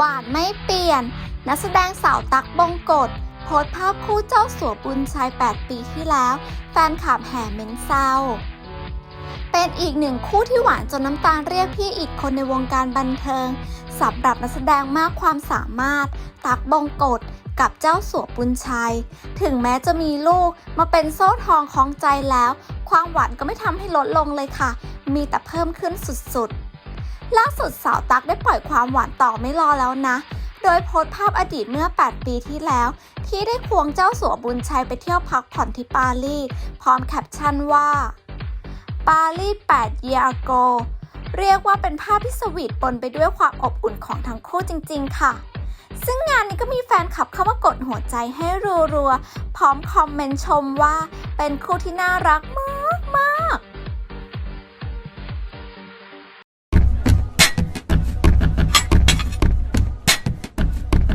หวานไม่เปลี่ยน นักแสดงสาวตักบงกฎโพสภาพคู่เจ้าสัวบุญชัย 8 ปีที่แล้ว แฟนคลับแห่เม้นเศร้า เป็นอีกหนึ่งคู่ที่หวานจนน้ำตาเรียกพี่อีกคนในวงการบันเทิงสำหรับนักแสดงมากความสามารถ ตักบงกฎกับเจ้าสัวบุญชัย ถึงแม้จะมีลูกมาเป็นโซ่ทองของใจแล้ว ความหวานก็ไม่ทำให้ลดลงเลยค่ะ มีแต่เพิ่มขึ้นสุดๆ ล่าสุดสาวตักได้ปล่อยความหวานต่อไม่รอแล้วนะ โดยโพสต์ภาพอดีตเมื่อ 8 ปีที่แล้ว ที่ได้ควงเจ้าสัวบุญชัยไปเที่ยวพักผ่อนที่ปารีสพร้อมแคปชั่นว่าปารีส8 year ago เรียกว่าเป็นภาพที่สวีทปนไปด้วยความอบอุ่นของทั้งคู่จริง ๆ ค่ะ ซึ่งงานนี้ก็มีแฟนคลับเข้ามากดหัวใจให้รัวๆ พร้อมคอมเมนต์ชมว่าเป็นคู่ที่น่ารักมาก